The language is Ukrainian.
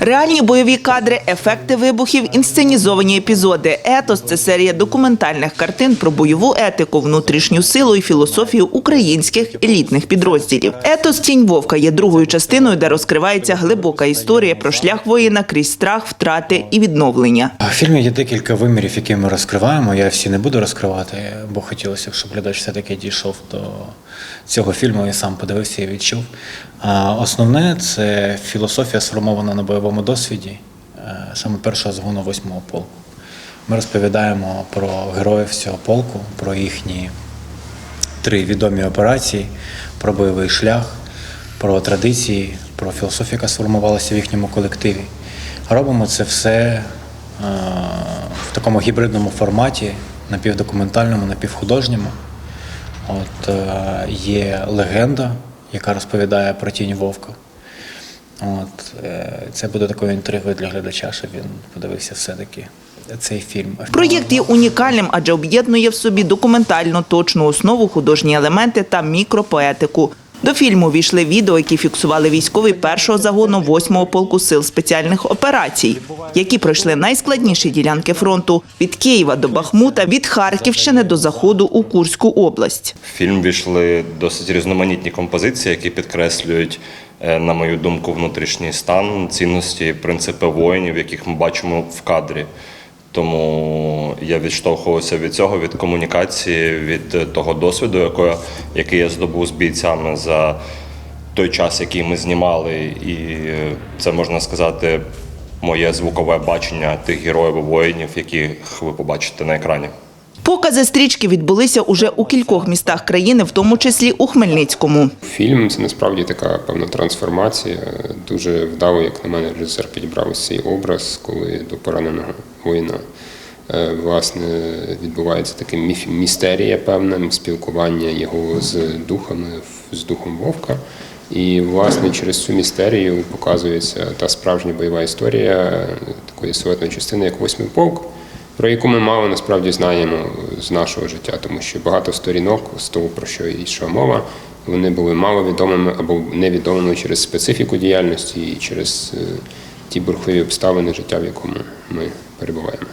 Реальні бойові кадри, ефекти вибухів, інсценізовані епізоди. Етос це серія документальних картин про бойову етику, внутрішню силу і філософію українських елітних підрозділів. Етос Тінь Вовка є другою частиною, де розкривається глибока історія про шлях воїна крізь страх, втрати і відновлення. В фільмі є декілька вимірів, які ми розкриваємо. Я всі не буду розкривати, бо хотілося б, щоб глядач все-таки дійшов до цього фільму і сам подивився і відчув. Основне це філософія, сформована на бойовому досвіді е, саме першого згону восьмого полку. Ми розповідаємо про героїв цього полку, про їхні три відомі операції, про бойовий шлях, про традиції, про філософію, яка сформувалася в їхньому колективі. Робимо це все е, в такому гібридному форматі, напівдокументальному, напівхудожньому. От е, є легенда, яка розповідає про тінь Вовка. От, е, це буде такою інтригою для глядача, щоб він подивився все-таки цей фільм. Проєкт є унікальним, адже об'єднує в собі документально точну основу, художні елементи та мікропоетику. До фільму війшли відео, які фіксували військові першого загону 8-го полку сил спеціальних операцій, які пройшли найскладніші ділянки фронту від Києва до Бахмута, від Харківщини до заходу у Курську область. В фільм війшли досить різноманітні композиції, які підкреслюють, на мою думку, внутрішній стан, цінності, принципи воїнів, яких ми бачимо в кадрі. Тому я відштовхувався від цього, від комунікації, від е, того досвіду, який я здобув з бійцями за той час, який ми знімали, і е, це можна сказати, моє звукове бачення тих героїв, воїнів, яких ви побачите на екрані. Покази стрічки відбулися уже у кількох містах країни, в тому числі у Хмельницькому. Фільм це насправді така певна трансформація. Дуже вдало, як на мене, режисер підібрав ось цей образ, коли до пораненого воїна е, власне відбувається таке містерія, певна спілкування його з духами, з духом вовка. І власне через цю містерію показується та справжня бойова історія е, такої славетної частини, як восьмий полк про яку ми мало насправді знаємо з нашого життя, тому що багато сторінок з того, про що йшла мова, вони були мало відомими або невідомими через специфіку діяльності і через е, ті бурхливі обставини життя, в якому ми перебуваємо.